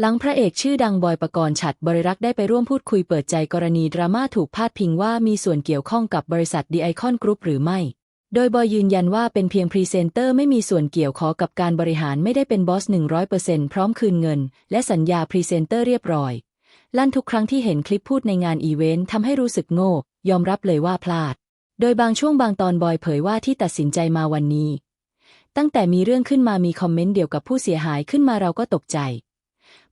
หลังพระเอกชื่อดังบอยปกรณ์ฉัดบริรักษ์ได้ไปร่วมพูดคุยเปิดใจกรณีดราม่าถูกพาดพิงว่ามีส่วนเกี่ยวข้องกับบริษัทดีไอคอนกรุ๊ปหรือไม่ โดยบอยยืนยันว่าเป็นเพียงพรีเซนเตอร์ไม่มีส่วนเกี่ยวข้องกับการบริหารไม่ได้เป็นบอส 100%พร้อมคืนเงิน และสัญญาพรีเซนเตอร์เรียบร้อย ลั่นทุกครั้งที่เห็นคลิปพูดในงานอีเวนต์ทำให้รู้สึกโง่ ยอมรับเลยว่าพลาด โดยบางช่วงบางตอนบอยเผยว่าที่ตัดสินใจมาวันนี้ ตั้งแต่มีเรื่องขึ้นมามีคอมเมนต์เดียวกับผู้เสียหายขึ้นมาเราก็ตกใจ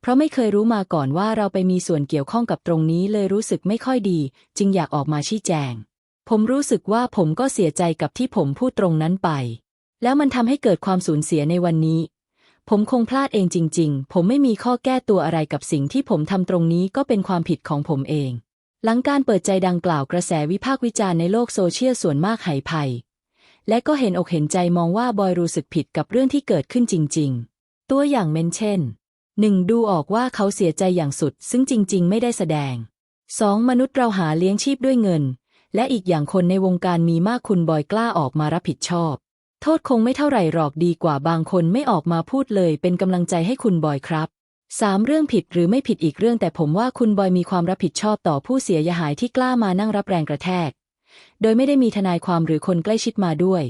เพราะไม่เคยรู้มาก่อนว่าเราไปมีส่วนเกี่ยวข้องกับตรงนี้เลยรู้สึกไม่ค่อยดี จึงอยากออกมาชี้แจง ผมรู้สึกว่าผมก็เสียใจกับที่ผมพูดตรงนั้นไป แล้วมันทำให้เกิดความสูญเสียในวันนี้ ผมคงพลาดเองจริง ๆ ผมไม่มีข้อแก้ตัวอะไรกับสิ่งที่ผมทำตรงนี้ก็เป็นความผิดของผมเอง หลังการเปิดใจดังกล่าวกระแสวิพากษ์วิจารณ์ในโลกโซเชียลส่วนมากหายภัยและก็เห็นอกเห็นใจมองว่าบอยรู้สึกผิดกับเรื่องที่เกิดขึ้นจริง ๆ ตัวอย่างเมนเช่น 1. ดูออกว่าเขาเสียใจอย่างสุด ซึ่งจริง ๆ ไม่ได้แสดง 2. มนุษย์เราหาเลี้ยงชีพด้วยเงิน และอีกอย่างคนในวงการมีมากคุณบอยกล้าออกมารับผิดชอบ โทษคงไม่เท่าไหร่หรอกดีกว่าบางคนไม่ออกมาพูดเลย เป็นกำลังใจให้คุณบอยครับ 3. เรื่องผิดหรือไม่ผิดอีกเรื่องแต่ผมว่าคุณบอยมีความรับผิดชอบต่อผู้เสียหายที่กล้ามานั่งรับแรงกระแทก โดยไม่ได้มีทนายความหรือคนใกล้ชิดมาด้วย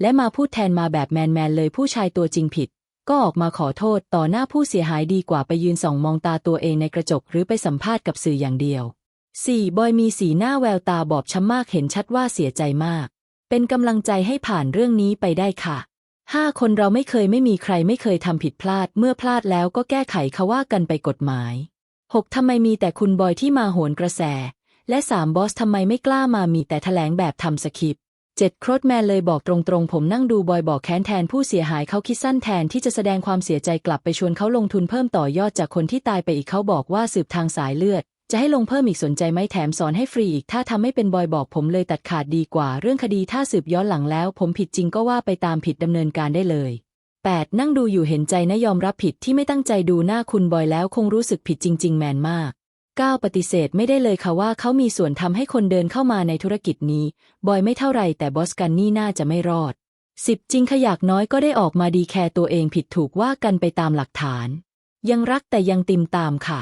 และมาพูดแทนมาแบบแมนๆเลยผู้ชายตัวจริงผิด ก็ออกมาขอโทษต่อหน้าผู้เสียหายดีกว่าไปยืนส่องมองตาตัวเองในกระจกหรือไปสัมภาษณ์กับสื่ออย่างเดียว 4. บอยมีสีหน้าแววตาบอบช้ำมากเห็นชัดว่าเสียใจมาก เป็นกำลังใจให้ผ่านเรื่องนี้ไปได้ค่ะ 5. คนเราไม่เคยไม่มีใครไม่เคยทำผิดพลาด เมื่อพลาดแล้วก็แก้ไขเขาว่ากันไปกฎหมาย 6. ทำไมมีแต่คุณบอยที่มาโหนกระแส และ 3. บอสทำไมไม่กล้ามามีแต่แถลงแบบทำสคริป เจ็ดโครดแมนเลยบอกตรงๆ ผมนั่งดูบอยบอกแค้นแทนผู้เสียหายเขาคิดสั้นแทนที่จะแสดงความเสียใจกลับไปชวนเขาลงทุนเพิ่มต่อยอดจากคนที่ตายไปอีกเขาบอกว่าสืบทางสายเลือด จะให้ลงเพิ่มอีกสนใจไหมแถมสอนให้ฟรีอีกถ้าทำไม่เป็นบอยบอกผมเลยตัดขาดดีกว่า เรื่องคดีถ้าสืบย้อนหลังแล้ว ผมผิดจริงก็ว่าไปตามผิดดำเนินการได้เลย 8. นั่งดูอยู่เห็นใจนะยอมรับผิดที่ไม่ตั้งใจดูหน้าคุณบอยแล้วคงรู้สึกผิดจริง ๆ แมนมาก 9. ปฏิเสธไม่ได้เลยค่ะว่าเขามีส่วนทำให้คนเดินเข้ามาในธุรกิจนี้ บอยไม่เท่าไรแต่บอสกันนี่น่าจะไม่รอด 10. จริงขยากน้อยก็ได้ออกมาดีแคร์ตัวเองผิดถูกว่ากันไปตามหลักฐาน ยังรักแต่ยังติมตามค่ะ